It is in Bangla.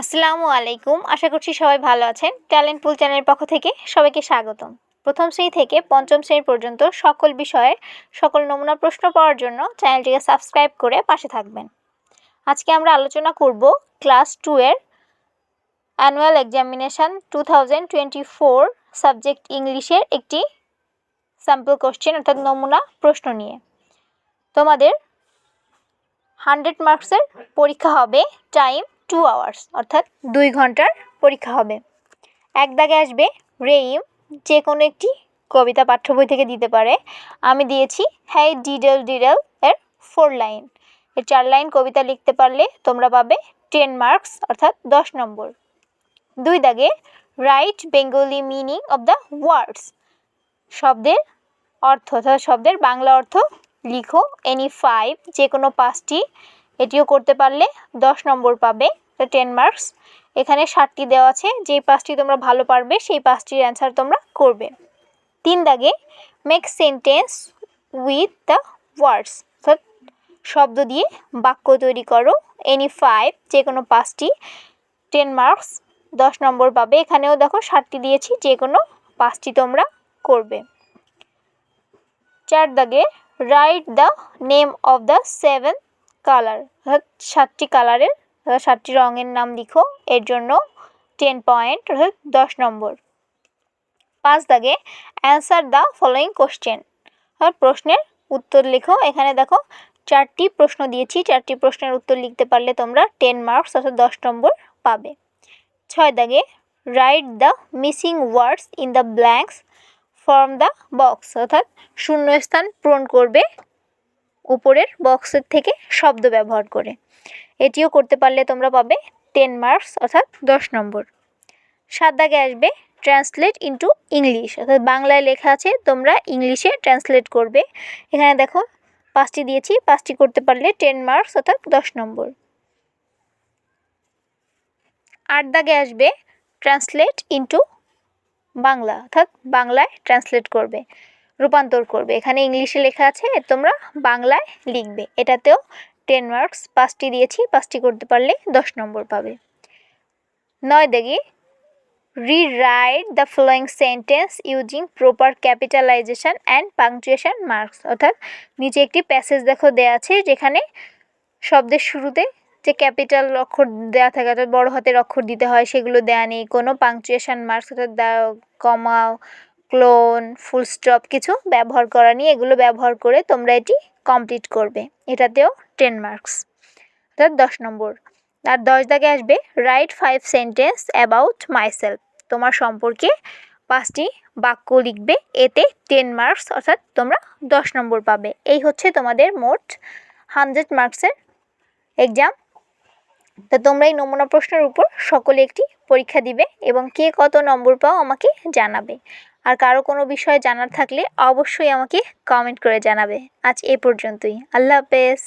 আসসালামু আলাইকুম। আশা করছি সবাই ভালো আছেন। ট্যালেন্ট পুল চ্যানেলের পক্ষ থেকে সবাইকে স্বাগতম। প্রথম শ্রেণি থেকে পঞ্চম শ্রেণি পর্যন্ত সকল বিষয়ের সকল নমুনা প্রশ্ন পাওয়ার জন্য চ্যানেলটিকে সাবস্ক্রাইব করে পাশে থাকবেন। আজকে আমরা আলোচনা করব ক্লাস টু এর annual examination two thousand twenty four subject ইংলিশের একটি স্যাম্পল কোশ্চেন অর্থাৎ নমুনা প্রশ্ন নিয়ে। তোমাদের হান্ড্রেড মার্কসের পরীক্ষা হবে টাইম টু আওয়ার্স অর্থাৎ দুই ঘণ্টার পরীক্ষা হবে। এক দাগে আসবে রেইম, যে কোনো একটি কবিতা পাঠ্য বই থেকে দিতে পারে। আমি দিয়েছি হ্যাই ডিডেল ডিডেল এর ফোর লাইন এর চার লাইন কবিতা লিখতে পারলে তোমরা পাবে টেন মার্কস অর্থাৎ দশ নম্বর। দুই দাগে write Bengali meaning of the words শব্দের অর্থ, অর্থাৎ শব্দের বাংলা অর্থ লিখো। এনি ফাইভ যে কোনো পাঁচটি এটিও করতে পারলে দশ নম্বর পাবে টেন মার্কস এখানে ষাটটি দেওয়া আছে, যেই পাঁচটি তোমরা ভালো পারবে, সেই পাঁচটির অ্যান্সার তোমরা করবে। তিন দাগে make sentence with the words অর্থাৎ শব্দ দিয়ে বাক্য তৈরি করো এনি ফাইভ যে কোনো পাঁচটি টেন মার্কস দশ নম্বর পাবে। এখানেও দেখো ষাটটি দিয়েছি যে কোনো পাঁচটি তোমরা করবে। চার দাগে write the name of the seven colour অর্থাৎ সাতটি কালারের অর্থাৎ সাতটি রঙের নাম লিখো। এর জন্য টেন পয়েন্ট অর্থাৎ দশ নম্বর। পাঁচ দাগে অ্যান্সার দ্য ফলোয়িং কোশ্চেন অর্থাৎ প্রশ্নের উত্তর লেখো। এখানে দেখো, চারটি প্রশ্ন দিয়েছি। চারটি প্রশ্নের উত্তর লিখতে পারলে তোমরা টেন মার্কস অর্থাৎ দশ নম্বর পাবে। ছয় দাগে write the missing words in the blanks form the box অর্থাৎ শূন্যস্থান পূরণ করবে উপরের বক্সের থেকে শব্দ ব্যবহার করে। এটিও করতে পারলে তোমরা পাবে টেন মার্কস অর্থাৎ দশ নম্বর। সাত দাগে আসবে ট্রান্সলেট ইন্টু ইংলিশ অর্থাৎ বাংলায় লেখা আছে, তোমরা ইংলিশে ট্রান্সলেট করবে। এখানে দেখো, পাঁচটি দিয়েছি, পাঁচটি করতে পারলে টেন মার্কস অর্থাৎ দশ নম্বর। আট দাগে আসবে ট্রান্সলেট ইন্টু বাংলা, অর্থাৎ বাংলায় ট্রান্সলেট করবে। রূপান্তর করবে। এখানে ইংলিশে লেখা আছে, তোমরা বাংলায় লিখবে। এটাতেও টেন মার্কস পাঁচটি দিয়েছি, পাঁচটি করতে পারলে দশ নম্বর পাবে। নয় দেখি rewrite the following sentence using proper capitalisation and punctuation marks অর্থাৎ নিচে একটি প্যাসেজ দেখো দেওয়া আছে, যেখানে শব্দের শুরুতে যে ক্যাপিটাল অক্ষর দেওয়া থাকে, অর্থাৎ বড় হাতের অক্ষর দিতে হয়, সেগুলো দেওয়া নেই। কোনো পাংচুয়েশন মার্কস অর্থাৎ কমাও ক্লোন ফুল স্টপ কিছু ব্যবহার করা নিয়ে এগুলো ব্যবহার করে তোমরা এটি কমপ্লিট করবে। এটাতেও টেন মার্কস অর্থাৎ দশ নম্বর। আর দশ দাগে আসবে write five sentence about myself তোমার সম্পর্কে পাঁচটি বাক্য লিখবে, এতে টেন মার্কস অর্থাৎ তোমরা দশ নম্বর পাবে। এই হচ্ছে তোমাদের মোট হান্ড্রেড মার্কসের এক্সাম তো তোমরা এই নমুনা প্রশ্নের উপর সকলে একটি পরীক্ষা দিবে এবং কে কত নম্বর পাও আমাকে জানাবে। আর কারও কোনো বিষয়ে জানার থাকলে অবশ্যই আমাকে কমেন্ট করে জানাবে। আজ এ পর্যন্তই। আল্লাহ হাফেজ।